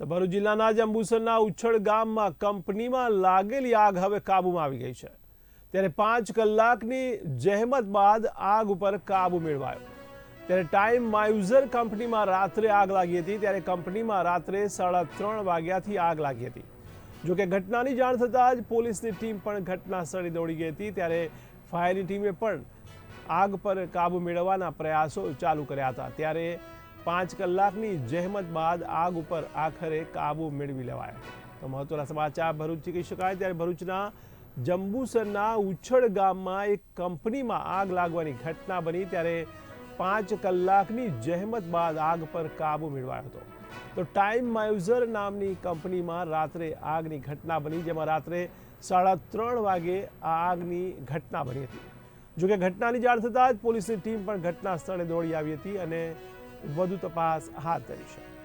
તો ભરૂચ જિલ્લાના જ અંબુસરના ઉછળ ગામમાં કંપનીમાં લાગેલી આગ હવે કાબૂમાં આવી ગઈ છે. ત્યારે પાંચ કલાકની જહેમત બાદ આગ ઉપર કાબુ મેળવાયો. ત્યારે ટાઈમ માયુઝર કંપનીમાં રાત્રે આગ લાગી હતી, ત્યારે કંપનીમાં રાત્રે સાડા ત્રણ વાગ્યાથી આગ લાગી હતી. જોકે ઘટનાની જાણ થતાં જ પોલીસની ટીમ પણ ઘટના સ્થળે દોડી ગઈ હતી, ત્યારે ફાયરની ટીમે પણ આગ પર કાબુ મેળવવાના પ્રયાસો ચાલુ કર્યા હતા. ત્યારે પાંચ કલાકની જહેમત બાદ આગ ઉપર આખરે કાબુ મેળવી લેવાયો. તો મહત્વના સમાચાર ભરૂચથી કહી શકાય ત્યારે ભરૂચના જંબુસરના ઉછળ ગામમાં એક કંપનીમાં આગ લાગવાની ઘટના બની ત્યારે પાંચ કલાકની જહેમત બાદ આગ પર કાબુ મેળવાયો હતો. તો ટાઈમ માયુઝર નામની કંપનીમાં રાત્રે આગની ઘટના બની જેમાં રાત્રે સાડા ત્રણ વાગે આગની ઘટના બની હતી. જોકે ઘટનાની જાણ થતાં જ પોલીસની ટીમ પણ ઘટના સ્થળે દોડી આવી હતી અને વધુ તપાસ હાથ ધરી છે.